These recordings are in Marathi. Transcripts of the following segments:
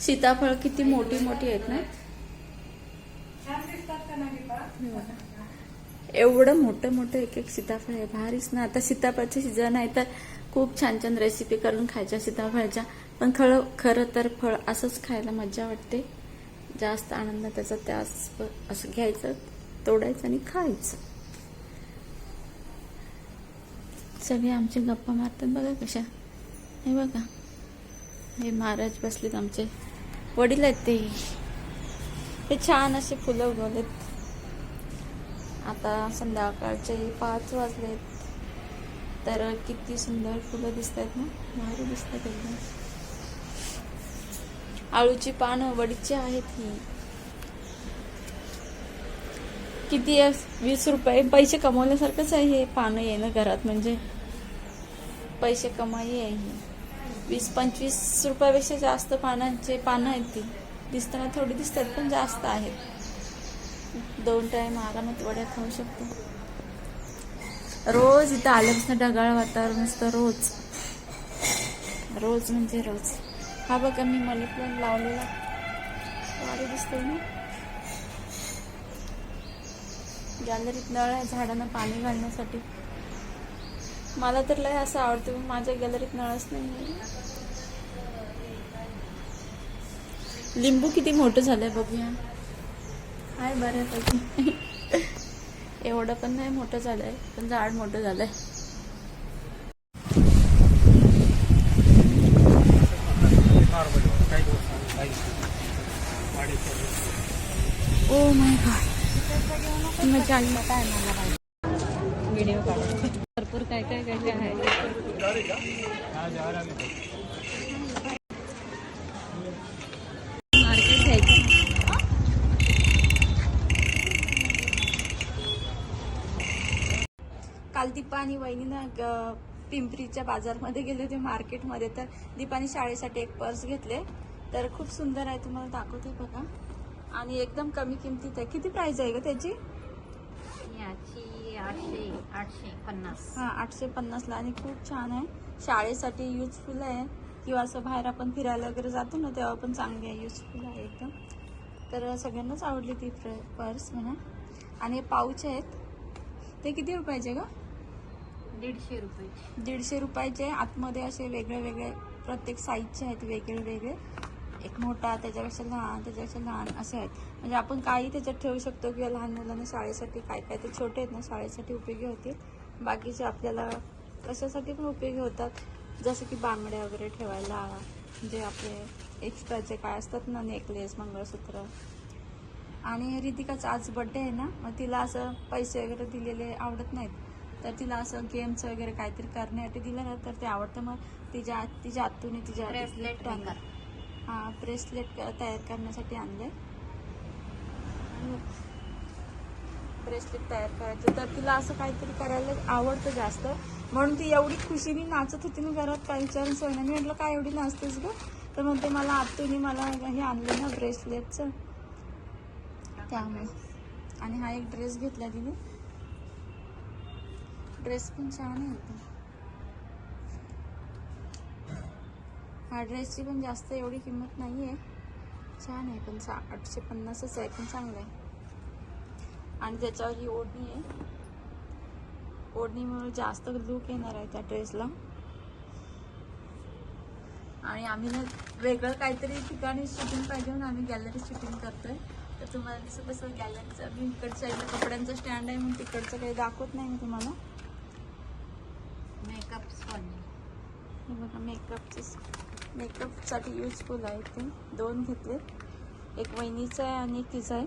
सीताफळ किती मोठी मोठी आहेत ना? एवढं मोठं मोठं एक एक सीताफळ आहे. भारीच ना. आता सीताफळाचे सीझन आहे तर खूप छान छान रेसिपी करून खायच्या सीताफळाच्या. पण खरं खरं तर फळ असंच खायला मजा वाटते. जास्त आनंद त्याचा त्यास असं घ्यायचं तोडायचं आणि खायचं. सगळे आमचे गप्पा मारतात बघा कशा. हे बघा. हे महाराज बसलेत आमचे. वडील आहेत ते. हे छान असे फुलं उगवलेत. आता संध्याकाळचे पाच वाजलेत. तर किती सुंदर फुलं दिसत आहेत ना. भारी दिसतात एकदम. आळूची पानं वडीची आहेत ही. किती वीस रुपये. पैसे कमवल्यासारखंच आहे हे पानं येणं घरात म्हणजे. पैसे कमाई आहे ही. वीस पंचवीस रुपयापेक्षा जास्त पानांचे पानं आहेत ती. दिसताना थोडी दिसतात पण जास्त आहेत. दोन टाइम आरामात वड्या खाऊ शकतो. रोज इथं आल्यापासून ढगाळ वातावरण असतं रोज. रोज म्हणजे रोज. हा बघा मी मनी प्लांट लावलेला. भारी दिसतोय ना? गॅलरीत नळ आहे झाडांना पाणी घालण्यासाठी. मला तर लय असं आवडतं पण माझ्या गॅलरीत नळच नाही लिंबू किती मोठं झालंय बघूया. हाय बऱ्यापैकी एवढं पण नाही मोठं झालंय पण झाड मोठं झालंय. ओ माय गॉड मजा आली व्हिडिओ काढ. भरपूर काय काय काय काय आहे. मार्केट घ्यायचं. काल दीपा आणि वहिनीनं पिंपरीच्या बाजारमध्ये गेले होते मार्केटमध्ये. तर दीपाने शाळेसाठी एक पर्स घेतले. तर खूप सुंदर आहे तुम्हाला दाखवते बघा. आणि एकदम कमी किमतीत आहे. किती प्राइस आहे ग त्याची? याची आठशे आठशे पन्नास. हा आठशे पन्नासला आणि खूप छान आहे. शाळेसाठी युजफुल आहे. किंवा असं बाहेर आपण फिरायला वगैरे जातो ना तेव्हा पण चांगली आहे युजफुल आहे एकदम. तर सगळ्यांनाच आवडली ती पर्स म्हणा. आणि पाऊच आहेत. ते किती रुपयाचे ग? दीडशे रुपये. दीडशे रुपयाचे. आतमध्ये असे वेगळे वेगळे प्रत्येक साईजचे आहेत वेगळे वेगळे एक मोठा त्याच्यापेक्षा लहान त्याच्यापेक्षा लहान असे आहेत. म्हणजे आपण काही त्याच्यात ठेवू शकतो किंवा लहान मुलांना शाळेसाठी काय काय ते छोटे आहेत ना शाळेसाठी उपयोगी होतील. बाकीचे आपल्याला कशासाठी पण उपयोगी होतात. जसं की बांगड्या वगैरे ठेवायला जे आपले एक्स्ट्राचे काय असतात ना नेकलेस मंगळसूत्र. आणि रितिकाचा आज बड्डे आहे ना मग तिला असं पैसे वगैरे दिलेले आवडत नाहीत. तर तिला असं गेम्स वगैरे काहीतरी करण्यासाठी दिलं ना तर ते आवडतं. मग तिच्या तिच्या आतून तिच्या हां हा ब्रेसलेट तयार करण्यासाठी आणले ब्रेसलेट तयार करायचं. तर तिला असं काहीतरी करायला आवडतं जास्त. म्हणून ती एवढी खुशीने नाचत होती ना घरात काही विचारून सोय मी म्हटलं काय एवढी नाचतेस ग? तर म्हणते मला आतून मला हे आणलं ना ब्रेसलेटचं त्यामुळे. आणि हा एक ड्रेस घेतला तिने. ड्रेस पण छान आहे हा ड्रेसची पण जास्त एवढी किंमत नाही आहे छान आहे पण सा आठशे पन्नासच आहे पण चांगलं आहे. आणि त्याच्यावर ही ओढणी आहे. ओढणीमुळे जास्त लुक येणार आहे त्या ड्रेसला. आणि आम्ही ना वेगळं काहीतरी ठिकाणी शूटिंग पाहिजे म्हणून आम्ही गॅलरी शूटिंग करतोय. तर तुम्हाला दिसत असेल गॅलरीचं मी इकडच्या साईडला कपड्यांचं स्टँड आहे म्हणून तिकडचं काही दाखवत नाही मी तुम्हाला. मेकअप स्पॉन्ज हे बघा मेकअपचे मेकअपसाठी युजफुल आहे ते दोन घेतले. एक वहिनीचं आहे आणि एक तिचं आहे.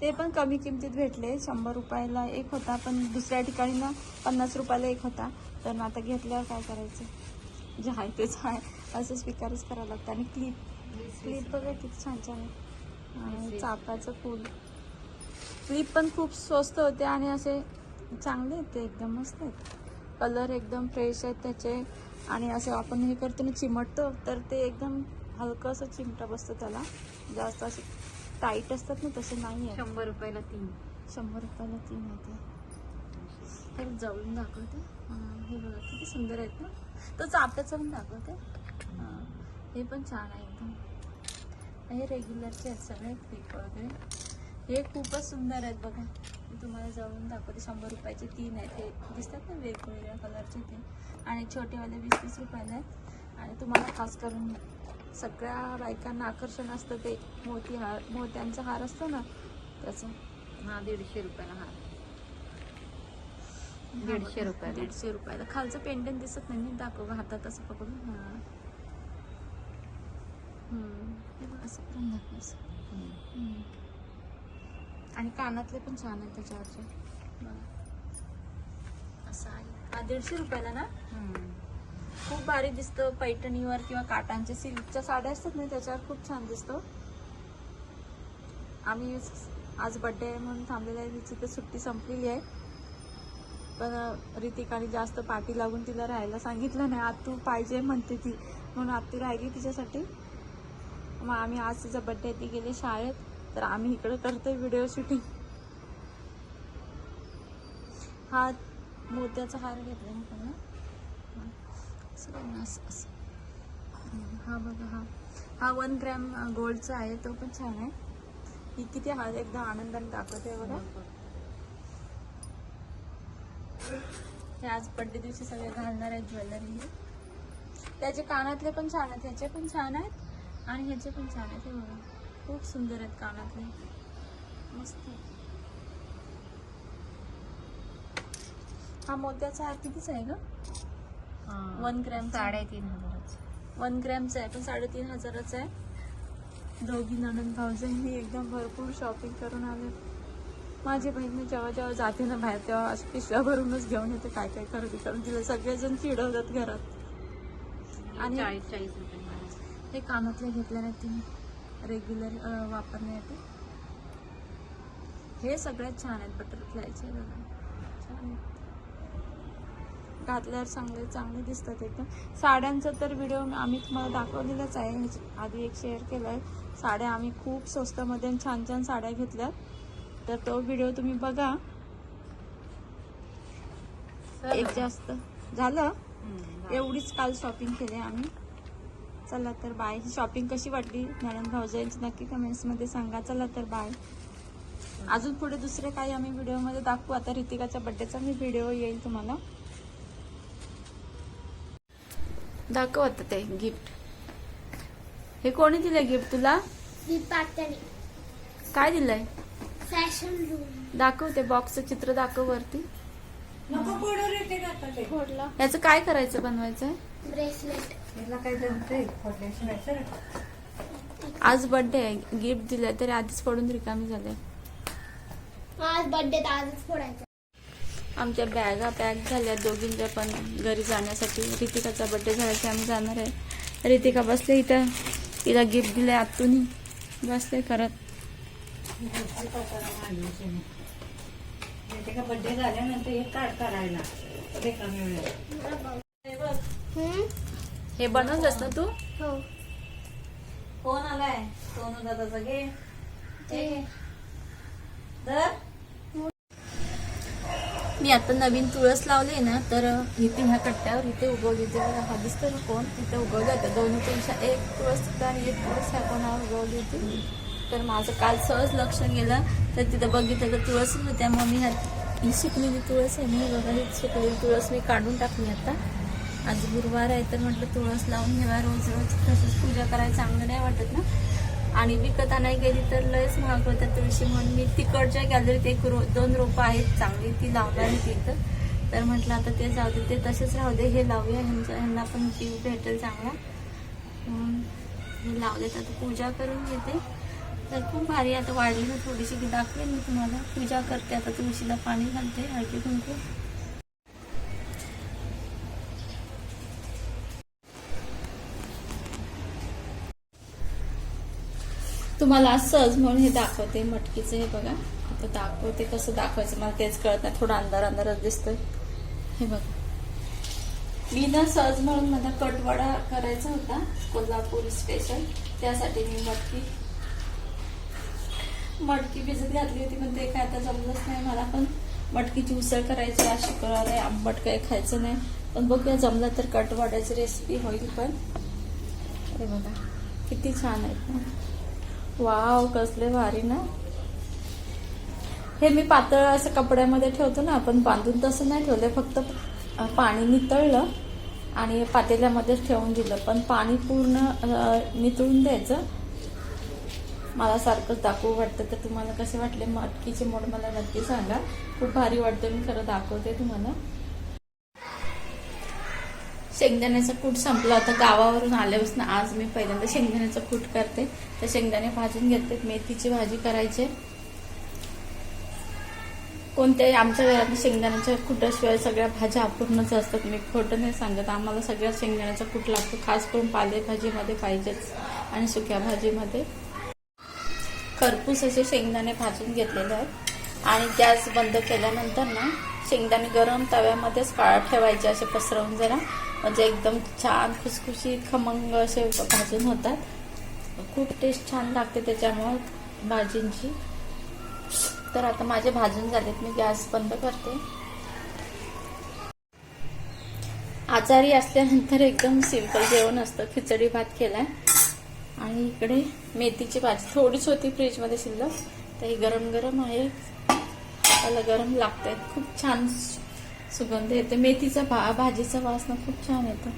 ते पण कमी किमतीत भेटले. शंभर रुपयाला एक होता पण दुसऱ्या ठिकाणी ना पन्नास रुपयाला एक होता. तर मग आता घेतल्यावर काय करायचं? जे आहे तेच आहे. असं स्वीकारच करावं लागतं. आणि क्लिप क्लिप बघा किती छान छान आहे. आणि चाफ्याचं फूल. क्लिप पण खूप स्वस्त होते आणि असे चांगले आहेत ते. एकदम मस्त आहेत. कलर एकदम फ्रेश आहेत त्याचे. आणि असं आपण हे करतो ना चिमटतो तर ते एकदम हलकं असं चिमटा बसतं त्याला. जास्त असे टाईट असतात ना तसे नाही आहे शंभर रुपयाला तीन. शंभर रुपयाला तीन आहे ते हे जवळून दाखवते. हा, बघा किती सुंदर आहेत ना. तो चाफ्याचं पण दाखवते. हा. हे पण छान आहे एकदम. हे रेग्युलरचे आहेत सगळे क्लिप वगैरे. हे खूपच सुंदर आहेत बघा. तुम्हाला जवळून दाखवते. शंभर रुपयाचे तीन आहेत. हे दिसतात ना वेगवेगळ्या कलरचे ते. आणि छोटेवाले वीस तीस रुपयाला आहेत. आणि तुम्हाला खास करून सगळ्या बायकांना आकर्षण असतं ते. मोती हार मोत्यांचा हार असतो ना त्याचं हा दीडशे रुपयाला हा हा दीडशे बघा, रुपयाला. दीडशे रुपयाला. खालचं पेंडंट दिसत नाही. नीट दाखव. हातात असं पकडून. हा. असं करून दाखव असं. हम्म. आणि कानातले पण छान आहेत त्याच्यावरचे. असं आहे. हा दीडशे रुपयाला ना? खूप भारी दिसतं पैठणीवर किंवा काटांच्या सिल्कच्या साड्या असतात ना त्याच्यावर खूप छान दिसतो. आम्ही आज बड्डे आहे म्हणून थांबलेलं आहे. तिची तर सुट्टी संपलेली आहे. पण रितिकाने जास्त पाठी लागून तिला राहायला सांगितलं नाही. आतू पाहिजे म्हणते ती. म्हणून आतू राहिली तिच्यासाठी. मग आम्ही आज तिचा बड्डे ती गेली शाळेत. तर आम्ही इकडे करतोय व्हिडिओ शूटिंग हा मोत्याचा हार घेतला ना हा. असं हा बघा हा. हा वन ग्रॅम गोल्डचा आहे तो पण छान आहे. ही किती हा एकदा आनंदाने दाखवते बघा. हे आज बड्डे दिवशी सगळे घालणार आहेत ज्वेलरी त्याचे कानातले पण छान आहेत ह्याचे पण छान आहेत आणि ह्याचे पण छान आहेत हे बघा. खूप सुंदर आहेत कानातले. मस्त हा मोत्याचा हार कितीच आहे ग? वन ग्रॅम साडेतीन हजाराचं. वन ग्रॅमचा आहे पण साडेतीन हजाराचा आहे. दोघी नणंद भाऊजांनी एकदम भरपूर शॉपिंग करून आले. माझी बहीण जेव्हा जेव्हा जाते ना बाहेर तेव्हा अशी पिशव्या भरूनच घेऊन येते काय काय खरेदी करून. तिला सगळेजण चिडवतात घरात. आणि हे कानातले घेतले नाहीत तिने. रेग्युलर वापरण्यासाठी हे सगळ्यात छान आहेत बटरफ्लायचे बघा. छान. घातल्यावर चांगले चांगले दिसतात एकदम. साड्यांचा तर व्हिडिओ आम्ही तुम्हाला दाखवलेलाच आहे. आधी एक शेअर केला आहे साड्या आम्ही खूप स्वस्तामध्ये छान छान साड्या घेतल्या. तर तो व्हिडिओ तुम्ही बघा. एक जास्त झालं. एवढीच काल शॉपिंग केली आम्ही. चला तर बाय. ही शॉपिंग कशी वाटली? नणंद भाऊजाईंची नक्की कमेंट्समध्ये सांगा. चला तर बाय. अजून पुढे दुसरे काही आम्ही व्हिडिओमध्ये दाखवू. आता ऋतिकाच्या बड्डेचा मी व्हिडिओ येईल तुम्हाला. दाखव आता ते गिफ्ट हे कोणी दिलंय गिफ्ट तुला? काय दिलंय? फॅशन रूम दाखव ते बॉक्सचं चित्र दाखव वरती. फोडलं. याचं काय करायचं बनवायचं ब्रेसलेट. आज बर्थडे आहे. गिफ्ट दिलंय तरी आधीच पडून रिकामी झाले. आज बर्थडे आजच फोडायचा. आमच्या बॅगा पॅक झाल्या. दोघींच्या पण घरी जाण्यासाठी रितिकाचा बड्डे झाला की आम्ही जाणार आहे. रितिका बसले इथं. तिला गिफ्ट दिले आतून बसले करत बड्डे झाल्यानंतर एक कार्ड करायला हम्म? हे बनवलंस ना तू? हो. कोण आलाय? सोनू दादाचा घे. ते तर मी आता नवीन तुळस लावले ना तर इथे ह्या कट्ट्यावर इथे उगवली होती बघा हा दिसतो ना कोण? तिथे उगवले होते. दोन पेक्षा एक तुळस आणि एक तुळस ह्या कोणावर उगवली होती. तर माझं काल सहज लक्ष गेलं. तर तिथं बघितलं तर तुळस होत्या मग मी ह्या ही तुळस आहे. मी बघा ही सुकलेली तुळस मी काढून टाकली आता. आज गुरुवार आहे तर म्हटलं तुळस लावून घ्यावा रोज रोज. तसंच पूजा करायला चांगलं नाही वाटत ना. आणि विकत आणायला गेली तर लयच महाग होत्या तुळशी. म्हणून मी तिकडच्या गॅलरीत एक रो दोन रोपं आहेत चांगली. ती लावणार तिथं तर म्हटलं आता ते जाऊ दे. ते तसेच राहू दे. हे लावूया. ह्यांच्या ह्यांना पण जीव भेटेल चांगला. म्हणून हे तर पूजा करून घेते. तर खूप भारी आता वाढली ना थोडीशी. की दाखवेन मी तुम्हाला. पूजा करते आता तुळशीला पाणी घालते हळदी कुंकू. तुम्हाला आज सहज म्हणून हे दाखवते मटकीचं हे बघा. आता दाखवते कसं दाखवायचं मला तेच कळत नाही. थोडा अंधार अंधारच दिसतोय. हे बघा. मी ना सहज म्हणून मला कटवडा करायचा होता कोल्हापूर स्पेशल त्यासाठी मी मटकी मटकी भिजत घातली होती पण ते काय आता जमलंच नाही मला पण. मटकीची उसळ करायची आज शुक्रवार आहे. आंबट काही खायचं नाही. पण बघूया जमलं तर कटवाड्याची रेसिपी होईल पण. हे बघा किती छान आहेत ना. वाव कसले भारी ना. हे मी पातळ असं कपड्यामध्ये ठेवतो ना आपण बांधून तसं नाही ठेवलं. फक्त पाणी नितळलं आणि पातेल्यामध्येच ठेवून दिलं. पण पाणी पूर्ण नितळून द्यायचं. मला सारखंच दाखवू वाटतं तर तुम्हाला कसे वाटले? मटकीचे मोड मला नक्की सांगा. खूप भारी वाटतं मी खरं दाखवते तुम्हाला. शेंगदाण्याचा कूट संपला. होता गावावरून आल्यापासून आज मी पहिल्यांदा शेंगदाण्याचं कूट करते. तर शेंगदाणे भाजून घेते मेथीची भाजी करायची. कोणत्याही आमच्या घरात शेंगदाण्याच्या कुटाशिवाय सगळ्या भाज्या अपूर्णच असतात. मी खोटं नाही सांगत. आम्हाला सगळ्या शेंगदाण्याचा कूट लागतो. खास करून पालेभाजीमध्ये पाहिजेच. आणि सुक्या भाजीमध्ये. खरपूस असे शेंगदाणे भाजून घेतलेले आहेत. आणि गॅस बंद केल्यानंतर ना शेंगदाणे गरम तव्यामध्येच काळा ठेवायचे असे पसरवून जरा. म्हणजे एकदम छान खुसखुशीत खमंग असे भाजून होतात. खूप टेस्ट छान लागते त्याच्यामुळे भाजींची. तर आता माझे भाजून झालेत मी गॅस बंद करते. आजारी असल्यानंतर एकदम सिंपल जेवण असतं. खिचडी भात केलाय. आणि इकडे मेथीची भाजी. थोडीच होती फ्रीजमध्ये शिल्लक. तर ही गरम गरम आहे. त्याला गरम लागत खूप छान सुगंध येते. मेथीचा भा भाजीचा वास ना खूप छान येतो.